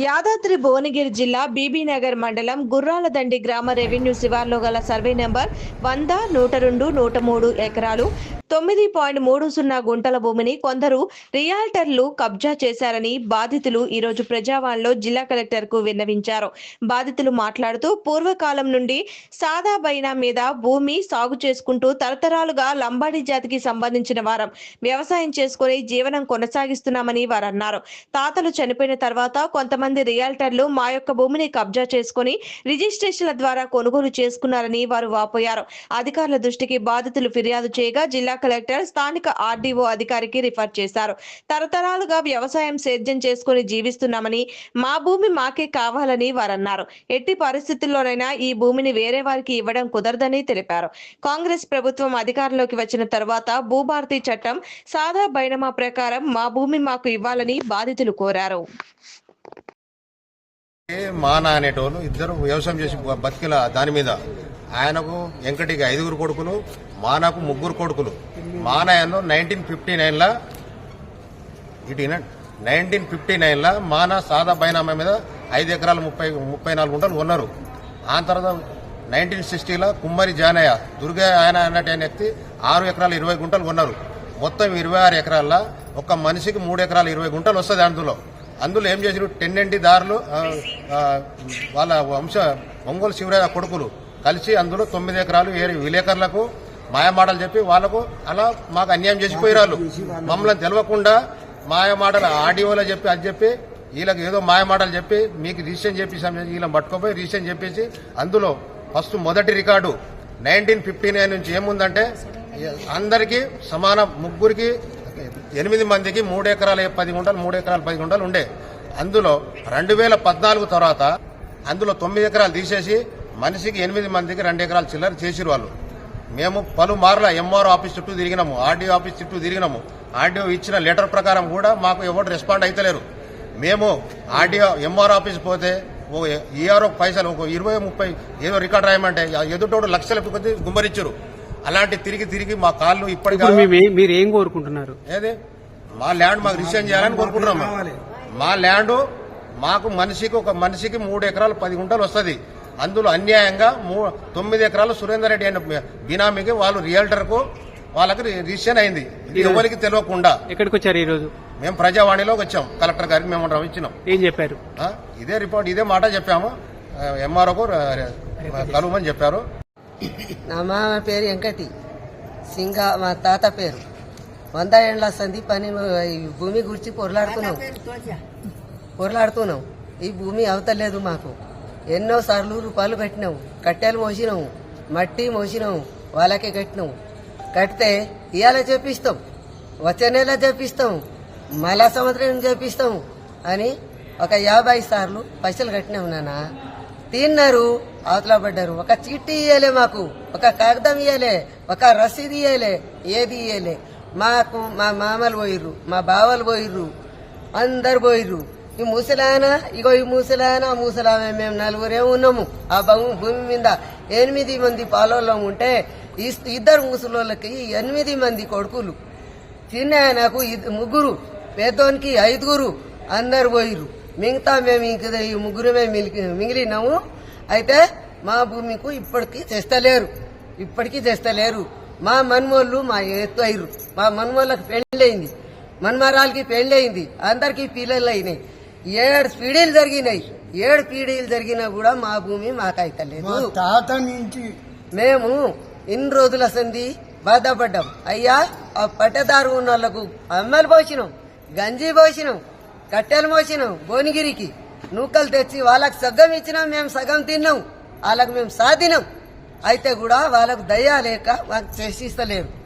యాదాద్రి భువనగిరి జిల్లా బీబీనగర్ మండలం గుర్రాలదండి గ్రామ రెవెన్యూ శివార్లో గల సర్వే నెంబర్ వంద నూట రెండు నూట మూడు ఎకరాలు తొమ్మిది పాయింట్ మూడు సున్నా గుంటల భూమిని కొందరు రియాల్టర్లు కబ్జా చేశారని బాధితులు ఈరోజు ప్రజావాణిలో జిల్లా కలెక్టర్కు విన్నవించారు. బాధితులు మాట్లాడుతూ పూర్వకాలం నుండి సాదా బైనా మీద భూమి సాగు చేసుకుంటూ తరతరాలుగా లంబాడి జాతికి సంబంధించిన వారం వ్యవసాయం చేసుకుని జీవనం కొనసాగిస్తున్నామని వారు అన్నారు తాతలు చనిపోయిన తర్వాత కొంతమంది రియాల్టర్లు మా యొక్క భూమిని కబ్జా చేసుకుని రిజిస్ట్రేషన్ల ద్వారా కొనుగోలు చేసుకున్నారని వారు వాపోయారు. అధికారుల దృష్టికి బాధితులు ఫిర్యాదు చేయగా జిల్లా కలెక్టర్ స్థానిక ఆర్డీఓ అధికారికి రిఫర్ చేశారు. తరతరాలుగా వ్యవసాయం సేద్యం చేసుకుని జీవిస్తున్నామని మా భూమి మాకే కావాలని వారన్నారు. ఎట్టి పరిస్థితుల్లోనైనా ఈ భూమిని వేరే వారికి ఇవ్వడం కుదరదని తెలిపారు. కాంగ్రెస్ ప్రభుత్వం అధికారంలోకి వచ్చిన తర్వాత భూభారతి చట్టం సాదా బైనమా ప్రకారం మా భూమి మాకు ఇవ్వాలని బాధితులు కోరారు. ఏ మాన అనేటోళ్ళు ఇద్దరు వ్యవసాయం చేసి బతికిల దాని మీద ఆయనకు వెంకటికి ఐదుగురు కొడుకులు మానకు ముగ్గురు కొడుకులు. మానయను నైన్టీన్ ఫిఫ్టీ నైన్లో ఇటు నైన్టీన్ ఫిఫ్టీ నైన్లో మాన సాదా బైనామా మీద ఐదు ఎకరాలు ముప్పై ముప్పై నాలుగు గుంటలు ఉన్నారు ఆ తర్వాత నైన్టీన్ సిక్స్టీలో కుమ్మరి జానయ్య దుర్గా ఆయన అన్నట్టు ఆయన ఆరు ఎకరాలు ఇరవై గుంటలు కొన్నారు. మొత్తం ఇరవై ఆరు ఎకరాల్లో ఒక మనిషికి మూడు ఎకరాలు ఇరవై గుంటలు వస్తుంది అందులో. అందులో ఏం చేసారు? టెన్నెంటి దారులు వాళ్ళ వంశ ఒంగోలు శివరాయ కొడుకులు కలిసి అందులో తొమ్మిది ఎకరాలు ఏడు విలేకరులకు మాయమాటలు చెప్పి వాళ్ళకు అలా మాకు అన్యాయం చేసిపోయారు మమ్మల్ని తెలవకుండా మాయమాటలు ఆడియోలో చెప్పి అది చెప్పి వీళ్ళకి ఏదో మాయమాటలు చెప్పి మీకు రిజిస్ట్రేషన్ చేపిస్తాం వీళ్ళని పట్టుకోపోయి రిజిస్ట్రేషన్ చెప్పేసి అందులో ఫస్ట్ మొదటి రికార్డు నైన్టీన్ ఫిఫ్టీ నైన్ నుంచి ఏముందంటే అందరికీ సమాన ముగ్గురికి ఎనిమిది మందికి మూడు ఎకరాల పది గుంటలు మూడు ఎకరాలు పది గుంటలు ఉండే. అందులో రెండు వేల పద్నాలుగు తర్వాత అందులో తొమ్మిది ఎకరాలు తీసేసి మనిషికి ఎనిమిది మందికి రెండు ఎకరాలు చిల్లర చేసిరు వాళ్ళు. మేము పలుమార్ల ఎంఆర్ఓ ఆఫీస్ చుట్టూ తిరిగినాము ఆర్డీఓ ఆఫీస్ చుట్టూ తిరిగినాము. ఆర్డీఓ ఇచ్చిన లెటర్ ప్రకారం కూడా మాకు ఎవరు రెస్పాండ్ అయితలేరు. మేము ఆర్డీఓ ఎంఆర్ ఆఫీస్ పోతే ఓ ఈఆర్ఓ పైసలు ఒక ఇరవై ముప్పై ఏదో రికార్డ్ రాయమంటే ఎదుటోడు లక్షల కొద్ది గుమ్మరిచ్చారు. అలాంటి తిరిగి తిరిగి మా కాళ్ళు ఇప్పటికీ మీరు ఏం కోరుకుంటున్నారు? ఏది? మా ల్యాండ్ మాకు రిజిస్ట్రేషన్ చేయాలని కోరుకుంటున్నాం మా ల్యాండ్ మాకు మనిషికి ఒక మనిషికి మూడు ఎకరాలు పది గుంటలు వస్తుంది. అందులో అన్యాయంగా మూ- తొమ్మిది ఎకరాలు సురేందర్ రెడ్డి అయిన బినామీకి వాళ్ళు రియల్టర్కు వాళ్ళకి రి- రిజిస్ట్రేషన్ అయింది. ఇది ఎవరికి తెలియకుండా. ఎక్కడికి వచ్చారు ఈ రోజు మేము ప్రజావాణిలోకి వచ్చాం. కలెక్టర్ గారికి మేము ఇచ్చినాం. ఏం చెప్పారు? ఇదే రిపోర్ట్ ఇదే మాట చెప్పాము. ఎంఆర్ఓకు కలువమని చెప్పారు. నా మామ పేరు వెంకటి. సింగ మా తాత పేరు. వంద ఏండ్ల సంధి పని ఈ భూమి గురించి పొరలాడుతున్నాం పొరలాడుతున్నాం ఈ భూమి అవతలేదు మాకు. ఎన్నో సార్లు రూపాయలు కట్టినాము కట్టెలు మోసినాము మట్టి మోసినాము వాళ్ళకే కట్టినాము కడితే ఇవాళ చేపిస్తాం. వచ్చే నెల చేపిస్తాం. మళ్ళా సంవత్సరం చేపిస్తాం అని ఒక యాభై సార్లు పైసలు కట్టినాము నాన్న. తిన్నారు. అవతల పడ్డారు. ఒక చీటీ ఇయ్యలే మాకు ఒక కాగితం ఇయ్యలే ఒక రసీదు ఇయ్యలే ఏది ఇయ్యలే. మాకు మా మామలు పోయిర్రు మా బావలు పోయిర్రు అందరు పోయిర్రు. ఈ ముసలాయన ఇగో ఈ ముసలాయన ఆ ముసలామె మేము నలుగురే ఉన్నాము. ఆ భూ- భూమి మీద ఎనిమిది మంది పాలోళ్ళం ఉంటే ఇద్దరు ముసలోళ్ళకి ఎనిమిది మంది కొడుకులు. చిన్న ఆయనకు ముగ్గురు పేదోనికి ఐదుగురు అందరు పోయిర్రు. మిగతా మేము ఇంక ఈ ముగ్గురమే మిలికి మిగిలినాము. అయితే మా భూమికు ఇప్పటికీ తెస్తలేరు. ఇప్పటికీ తెస్తలేరు. మా మన్మోళ్ళు మా ఎత్తు అయ్యారు మా మన్మోళ్ళకి పెళ్ళయింది. మన్మరాలకి పెళ్ళయింది. అందరికీ పిల్లలు అయినాయి ఏడు పీడీలు జరిగినాయి. ఏడు పీడీలు జరిగినా కూడా మా భూమి మాకైతలేదు. తాత నుంచి మేము ఇన్ని రోజుల సంధి బాధపడ్డాం. అయ్యా ఆ పట్టదారు ఉన్న వాళ్ళకు అమ్మలు పోసినాం. గంజి పోసినాం. కట్టెలు మోసినాం. భువనగిరికి. నూకలు తెచ్చి వాళ్ళకి సగం ఇచ్చినాం మేము సగం తిన్నాం. వాళ్ళకు మేము సాధినాం. అయితే కూడా వాళ్ళకు దయ లేక మాకు చేసిస్తలేరు.